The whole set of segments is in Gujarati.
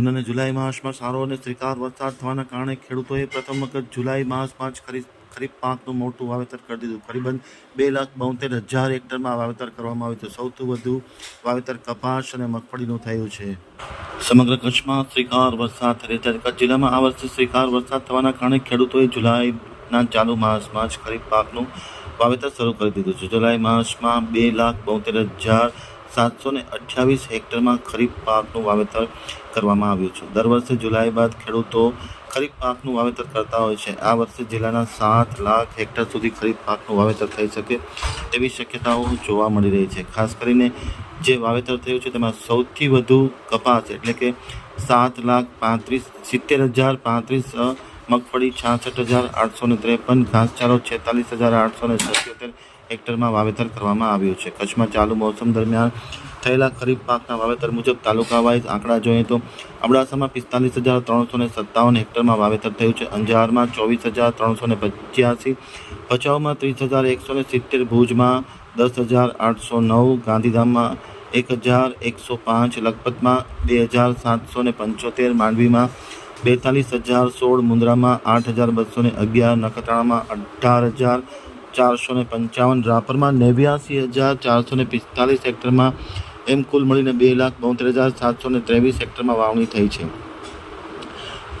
જૂન અને જુલાઈ માસમાં સારો અને શ્રીકાર વરસાદ થવાના કારણે ખેડૂતોએ પ્રથમ વખત જુલાઈ માસમાં જ ખરીફ ખરીફ પાકનું મોટું વાવેતર કરી દીધું. કરીબન બે લાખ બોતેર હજાર હેક્ટરમાં વાવેતર કરવામાં આવ્યું હતું. સૌથી વધુ વાવેતર કપાસ અને મગફળીનું થયું છે. સમગ્ર કચ્છમાં શ્રીકાર વરસાદ થઈ ત્યારે કચ્છ જિલ્લામાં આ વર્ષે શ્રીકાર વરસાદ થવાના કારણે ખેડૂતોએ જુલાઈના ચાલુ માસમાં જ ખરીફ પાકનું વાવેતર શરૂ કરી દીધું છે. જુલાઈ માસમાં બે લાખ બોતેર હજાર સાતસો ને અઠ્યાવીસ હેક્ટરમાં ખરીફ પાકનું વાવેતર કરવામાં આવ્યું છે. દર વર્ષે જુલાઈ બાદ ખેડૂતો ખરીફ પાકનું વાવેતર કરતા હોય છે. આ વર્ષે જિલ્લાના સાત લાખ હેક્ટર સુધી ખરીફ પાકનું વાવેતર થઈ શકે તેવી શક્યતાઓ જોવા મળી રહી છે. ખાસ કરીને જે વાવેતર થયું છે તેમાં સૌથી વધુ કપાસ એટલે કે સાત લાખ પાંત્રીસ, સિત્તેર હજાર પાંત્રીસ મગફળી છાસઠ હજાર આઠસો ને ત્રેપન, ઘાસચારો છેતાલીસ હજાર આઠસો ને સત્યોતેર હેક્ટરમાં વાવેતર કરવામાં આવ્યું છે. કચ્છમાં ચાલુ મોસમ દરમિયાન થયેલા ખરીફ પાકના વાવેતર મુજબ તાલુકા વાઇઝ આંકડા જોઈએ તો અબડાસામાં પિસ્તાલીસ હજાર ત્રણસો ને સત્તાવન હેક્ટરમાં વાવેતર થયું છે. અંજારમાં ચોવીસ હજાર ત્રણસો ને પચ્યાસી, ભચાઉમાં ત્રીસ હજાર એકસો ને સિત્તેર, ભુજમાં દસ હજાર આઠસો નવ, ગાંધીધામમાં એક હજાર એકસો પાંચ, લખપતમાં બે હજાર સાતસો ને પંચોતેર, માંડવીમાં બેતાલીસ હજાર સોળ મુન્દ્રામાં આઠ હજાર બસો ને અગિયાર, નખત્રાણામાં અઢાર હજાર ચારસો ને પંચાવન, રાપરમાં નેવ્યાસી હજાર ચારસો ને પિસ્તાલીસ હેક્ટરમાં એમ કુલ મળીને બે લાખ બોતેર હજાર સાતસો ને ત્રેવીસ હેક્ટરમાં વાવણી થઈ છે.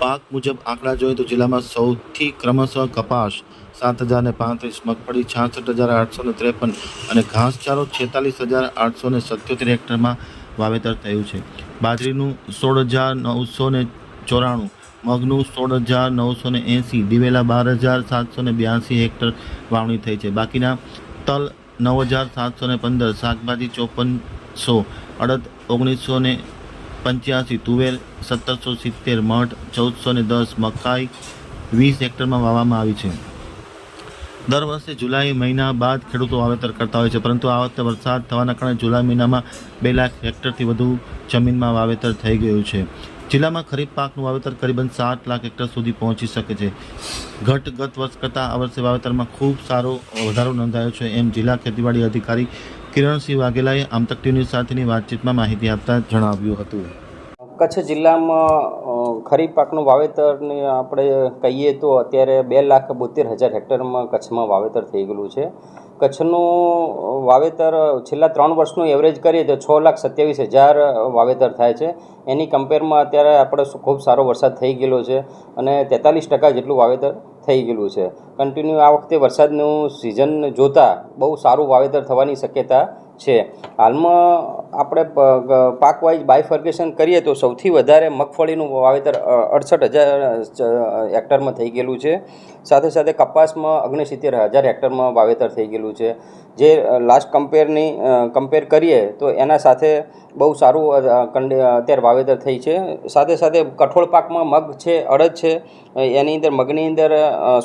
પાક મુજબ આંકડા જોઈએ તો જિલ્લામાં સૌથી ક્રમશઃ કપાસ સાત હજાર ને પાંત્રીસ, મગફળી છાસઠ હજાર આઠસો ને ત્રેપન અને ઘાસચારો છેતાલીસ હજાર આઠસો ને સત્યોતેર હેક્ટરમાં વાવેતર થયું છે. બાજરીનું સોળ હજાર નવસો ને ચોરાણું મગનું સોળ હજાર નવસો ને એંસી દિવેલા બાર હજાર સાતસો ને બ્યાસી હેક્ટર વાવણી થઈ છે. બાકીના તલ નવ હજાર સાતસો ને પંદર શાકભાજી ચોપનસો, અડદ ઓગણીસો ને પંચ્યાસી તુવેર સત્તરસો સિત્તેર મઠ ચૌદસો ને દસ મકાઈ વીસ હેક્ટરમાં વાવવામાં આવી છે. દર વર્ષે જુલાઈ મહિના બાદ ખેડૂતો વાવેતર કરતા હોય છે, પરંતુ આ વખતે વરસાદ થવાના કારણે જુલાઈ મહિનામાં બે લાખ હેક્ટરથી વધુ જમીનમાં વાવેતર થઈ ગયું છે. જિલ્લામાં ખરીફ પાકનું વાવેતર કરીબન સાત લાખ હેક્ટર સુધી પહોંચી શકે છે. ઘટ ગત વર્ષ કરતાં આ વર્ષે વાવેતરમાં ખૂબ સારો વધારો નોંધાયો છે એમ જિલ્લા ખેતીવાડી અધિકારી કિરણસિંહ વાઘેલાએ આમતક ટીવી સાથેની વાતચીતમાં માહિતી આપતા જણાવ્યું હતું. કચ્છ જિલ્લામાં ખરીફ પાકનું વાવેતરને આપણે કહીએ તો અત્યારે બે લાખ બોતેર હજાર હેક્ટરમાં કચ્છમાં વાવેતર થઈ ગયેલું છે. કચ્છનું વાવેતર છેલ્લા ત્રણ વર્ષનું એવરેજ કરીએ તો છ લાખ સત્યાવીસ હજાર વાવેતર થાય છે. એની કમ્પેરમાં અત્યારે આપણે ખૂબ સારો વરસાદ થઈ ગયેલો છે અને તેતાલીસ ટકા જેટલું વાવેતર થઈ ગયેલું છે. કન્ટિન્યુ આ વખતે વરસાદનું સિઝન જોતાં બહુ સારું વાવેતર થવાની શક્યતા છે. હાલમાં આપણે પાકવાઇઝ બાયફર્ગેશન કરીએ તો સૌથી વધારે મગફળીનું વાવેતર અડસઠ હજાર હેક્ટરમાં થઈ ગયેલું છે. સાથે સાથે કપાસમાં ઓગણસિત્તેર હજાર હેક્ટરમાં વાવેતર થઈ ગયેલું છે. જે લાસ્ટ કમ્પેરની કમ્પેર કરીએ તો એના સાથે બહુ સારું અત્યારે વાવેતર થઈ છે. સાથે સાથે કઠોળ પાકમાં મગ છે, અડદ છે એની અંદર, મગની અંદર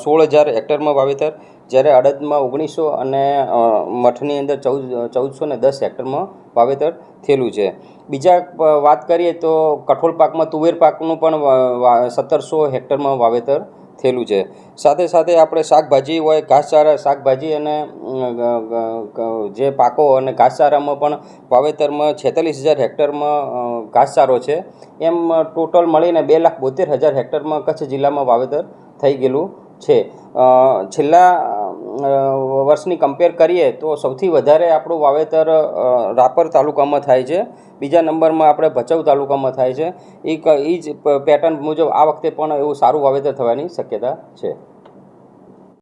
સોળ હજાર હેક્ટરમાં વાવેતર. જ્યારે અડદમાં ઓગણીસો અને મઠની અંદર ચૌદ, ચૌદસો ને દસ હેક્ટરમાં વાવેતર થયેલું છે. બીજા વાત કરીએ તો કઠોળ પાકમાં તુવેર પાકનું પણ સત્તરસો હેક્ટરમાં વાવેતર થયેલું છે. સાથે સાથે આપણે શાકભાજી હોય, ઘાસચારા, શાકભાજી અને જે પાકો અને ઘાસચારામાં પણ વાવેતરમાં છેતાલીસ હજાર હેક્ટરમાં ઘાસચારો છે. એમ ટોટલ મળીને બે લાખ બોતેર હજાર હેક્ટરમાં કચ્છ જિલ્લામાં વાવેતર થઈ ગયેલું છે. છેલ્લા વર્ષની કમ્પેર કરીએ તો સૌથી વધારે આપણું વાવેતર રાપર તાલુકામાં થાય છે. બીજા નંબરમાં આપણે ભચાઉ તાલુકામાં થાય છે. એ જ પેટર્ન મુજબ આ વખતે પણ એવું સારું વાવેતર થવાની શક્યતા છે.